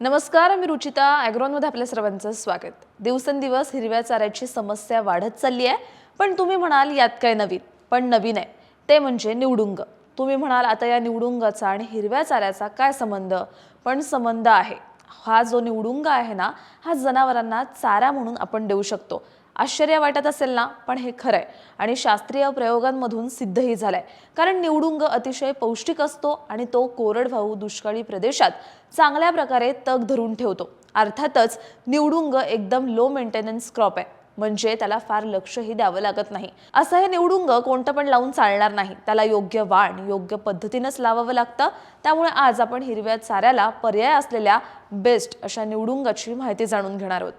नमस्कार मी रुचिता. ॲग्रॉनमध्ये आपल्या सर्वांचं स्वागत. दिवसेंदिवस हिरव्या चाऱ्याची समस्या वाढत चालली आहे. पण तुम्ही म्हणाल यात काय नवीन? पण नवीन आहे. ते म्हणजे निवडुंग. तुम्ही म्हणाल आता या निवडुंगाचा आणि हिरव्या चाऱ्याचा काय संबंध? पण संबंध आहे. हा जो निवडुंग आहे ना हा जनावरांना चारा म्हणून आपण देऊ शकतो. आश्चर्य वाटत असेल ना? पण हे खरंय. आणि शास्त्रीय प्रयोगांमधून सिद्धही झालंय. कारण निवडुंग अतिशय पौष्टिक असतो आणि तो कोरडवाहू दुष्काळी प्रदेशात चांगल्या प्रकारे तग धरून ठेवतो. अर्थातच निवडुंग एकदम लो मेंटेनन्स क्रॉप आहे. म्हणजे त्याला फार लक्षही द्यावं लागत नाही. असं हे निवडुंग कोणतं पण लावून चालणार नाही. त्याला योग्य वाण योग्य पद्धतीनंच लावावं लागतं. त्यामुळे आज आपण हिरव्या चाऱ्याला पर्याय असलेल्या बेस्ट अशा निवडुंगाची माहिती जाणून घेणार आहोत.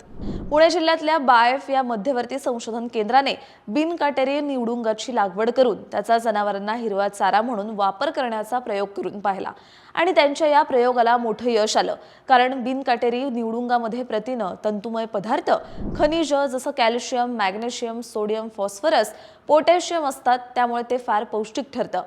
पुणे जिल्ह्यातल्या बायफ या मध्यवर्ती संशोधन केंद्राने बिनकाटेरी निवडुंगाची लागवड करून त्याचा जनावरांना हिरवा चारा म्हणून वापर करण्याचा प्रयोग करून पाहिला आणि त्यांच्या या प्रयोगाला मोठं यश आलं. कारण बिनकाटेरी निवडुंगामध्ये प्रथिनं तंतुमय पदार्थ खनिज जसं calcium magnesium sodium phosphorus potassium असतात त्यामुळे ते फार पौष्टिक ठरतं.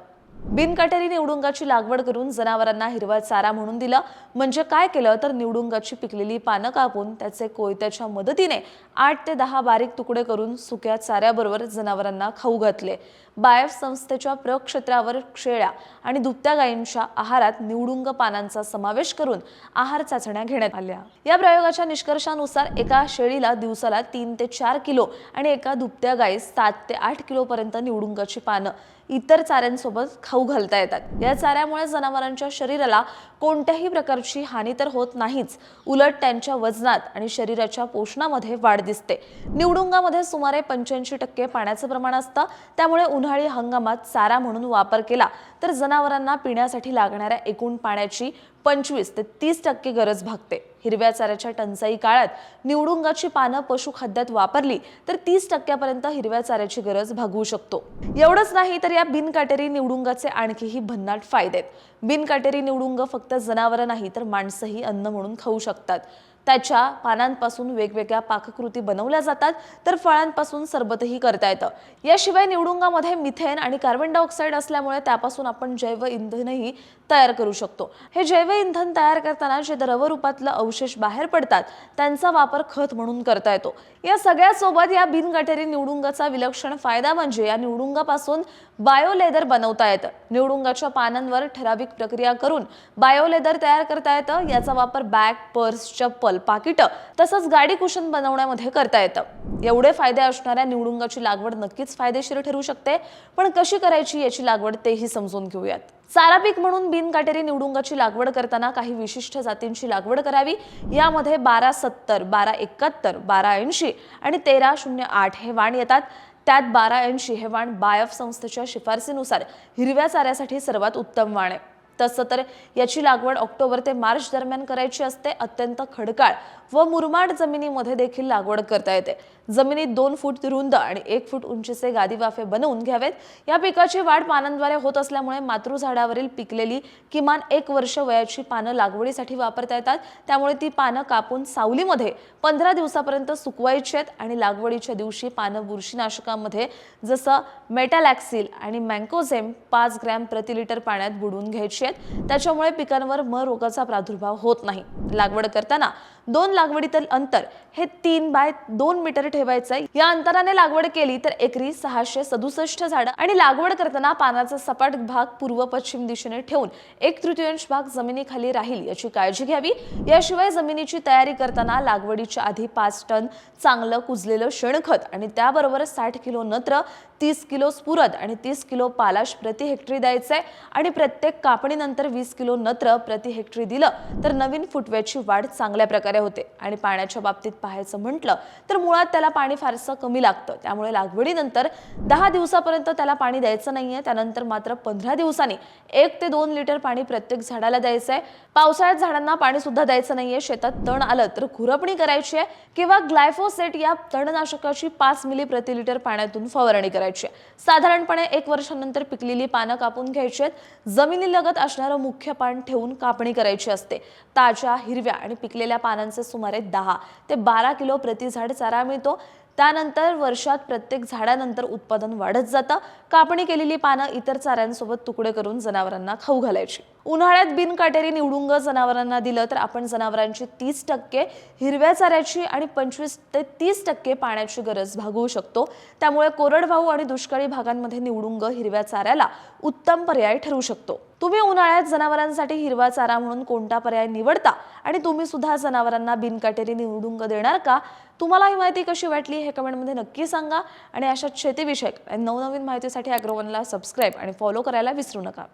बिनकाटेरी निवडुंगाची लागवड करून जनावरांना हिरवा चारा म्हणून दिला. म्हणजे काय केलं तर निवडुंगाची पिकलेली पानं कापून त्याचे कोयत्याच्या मदतीने आठ ते दहा बारीक तुकडे करून सुक्या चाऱ्याबरोबर जनावरांना खाऊ घातले. बायफ संस्थेच्या प्रक्षेत्रावर शेळ्या आणि दुभत्या गायींच्या आहारात निवडुंग पानांचा समावेश करून आहार चाचण्या घेण्यात आल्या. या प्रयोगाच्या निष्कर्षानुसार एका शेळीला दिवसाला तीन ते चार किलो आणि एका दुभत्या गायीस सात ते आठ किलो पर्यंत निवडुंगाची पानं इतर चाऱ्यांसोबत खाऊ घालता येतात. या चाऱ्यामुळे जनावरांच्या शरीराला कोणत्याही प्रकारची हानी तर होत नाहीच. उलट त्यांच्या वजनात आणि शरीराच्या पोषणामध्ये वाढ दिसते. निवडुंगामध्ये सुमारे पंच्याऐंशी टक्के पाण्याचं प्रमाण असतं. त्यामुळे उन्हाळी हंगामात चारा म्हणून वापर केला तर जनावरांना पिण्यासाठी लागणाऱ्या एकूण पाण्याची पंचवीस ते तीस टक्के गरज भागते. हिरव्या चाऱ्याच्या टंचाई काळात निवडुंगाची पानं पशुखाद्यात वापरली तर तीस टक्क्यापर्यंत हिरव्या चाऱ्याची गरज भागवू शकतो. एवढंच नाही तर या बिनकाटेरी निवडुंगाचे आणखीही भन्नाट फायदे आहेत. बिनकाटेरी निवडुंग फक्त जनावरं नाही तर माणसंही अन्न म्हणून खाऊ शकतात. त्याच्या पानांपासून वेगवेगळ्या पाककृती बनवल्या जातात तर फळांपासून सरबतही करता येतं. याशिवाय निवडुंगामध्ये मिथेन आणि कार्बन डायऑक्साईड असल्यामुळे त्यापासून आपण जैव इंधनही तयार करू शकतो. हे जैव इंधन तयार करताना जे द्रवरूपातलं अवशेष बाहेर पडतात त्यांचा वापर खत म्हणून करता येतो. या सगळ्यासोबत या बिनगाठेरी निवडुंगाचा विलक्षण फायदा म्हणजे या निवडुंगापासून बायोलेदर बनवता येतं. निवडुंगाच्या पानांवर ठराविक प्रक्रिया करून बायोलेदर तयार करता येतं. याचा वापर बॅग पर्स चप्पल पाकिटं तसंच गाडी कुशन बनवण्यामध्ये करता येतं. एवढे फायदे असणाऱ्या निवडुंगाची लागवड नक्कीच फायदेशीर ठरू शकते पण कशी करायची याची लागवड तेही समजून घेऊयात. चारा पीक म्हणून बिनकाटेरी निवडुंगाची लागवड करताना काही विशिष्ट जातींची लागवड करावी यामध्ये बारा सत्तर बारा एकाहत्तर बारा ऐंशी आणि तेरा शून्य आठ हे वाण येतात. त्यात बारा ऐंशी हे वाण बायफ संस्थेच्या शिफारसीनुसार हिरव्या चाऱ्यासाठी सर्वात उत्तम वाण आहे. तसं तर याची लागवड ऑक्टोबर ते मार्च दरम्यान करायची असते अत्यंत खडकाळ व मुरमाड जमिनीमध्ये देखील लागवड करता येते. जमिनीत दोन फूट रुंद आणि एक फूट उंचीचे गादी वाफे बनवून घ्यावेत. या पिकाची वाढ पानांद्वारे होत असल्यामुळे मातृ झाडावरील पिकलेली किमान एक वर्ष वयाची पानं लागवडीसाठी वापरता येतात. त्यामुळे ती पानं कापून सावलीमध्ये पंधरा दिवसापर्यंत सुकवायची आहेत आणि लागवडीच्या दिवशी पानं बुरशीनाशकामध्ये जसं मेटालॅक्सिल आणि मँकोझेम पाच ग्रॅम प्रति लिटर पाण्यात बुडवून घ्यायची आहेत. त्याच्यामुळे पिकांवर म रोगाचा प्रादुर्भाव होत नाही. लागवड करताना दोन लागवडीतील अंतर हे तीन बाय दोन मीटर ठेवायचं या अंतराने लागवड केली तर एकरी सहाशे सदुसष्ट झाडं आणि लागवड करताना पानाचा सपाट भाग पूर्व पश्चिम दिशेने ठेवून एक तृतीयांश भाग जमिनीखाली राहील याची काळजी घ्यावी. याशिवाय जमिनीची तयारी करताना लागवडीच्या आधी पाच टन चांगलं कुजलेलं शेणखत आणि त्याबरोबर साठ किलो नत्र तीस किलो स्फुरद आणि तीस किलो पालाश प्रति हेक्टरी द्यायचं आहे आणि प्रत्येक कापणीनंतर वीस किलो नत्र प्रति हेक्टरी दिलं तर नवीन फुटव्याची वाढ चांगल्या प्रकारे होते. आणि पाण्याच्या बाबतीत पाहायचं म्हटलं तर मुळात त्याला पाणी फारसं कमी लागतं. त्यामुळे लागवडीनंतर दहा दिवसापर्यंत त्याला पाणी द्यायचं नाहीये. त्यानंतर मात्र पंधरा दिवसांनी एक ते दोन लिटर पाणी प्रत्येक झाडाला द्यायचं आहे पावसाळ्यात झाडांना पाणी सुद्धा द्यायचं नाहीये. शेतात तण आलं तर खुरपणी करायची आहे किंवा ग्लायफोसेट या तणनाशकाची पाच मिली प्रति लिटर पाण्यातून फवारणी करायची आहे साधारणपणे एक वर्षानंतर पिकलेली पानं कापून घ्यायची आहेत. जमिनीलगत असणारं मुख्य पान ठेवून कापणी करायची असते. ताज्या हिरव्या आणि पिकलेल्या पानांचे सुमारे दहा ते बारा किलो प्रति झाड चारा मिळतो. त्यानंतर वर्षात प्रत्येक झाडानंतर उत्पादन वाढत जातं. कापणी केलेली पानं इतर चाऱ्यांसोबत तुकडे करून जनावरांना खाऊ घालायची. उन्हाळ्यात बिनकाटेरी निवडुंग जनावरांना दिलं तर आपण जनावरांची तीस टक्के हिरव्या चाऱ्याची आणि पंचवीस ते तीस टक्के पाण्याची गरज भागवू शकतो. त्यामुळे कोरडवाहू आणि दुष्काळी भागांमध्ये निवडुंग हिरव्या चाऱ्याला उत्तम पर्याय ठरू शकतो. तुम्ही उन्हाळ्यात जनावरांसाठी हिरवा चारा म्हणून कोणता पर्याय निवडता? आणि तुम्ही सुद्धा जनावरांना बिनकाटेरी निवडुंग देणार का? तुम्हाला ही माहिती कशी वाटली हे कमेंटमध्ये नक्की सांगा. आणि अशा शेतीविषयक आणि नवनवीन माहितीसाठी अॅग्रोवनला सबस्क्राईब आणि फॉलो करायला विसरू नका.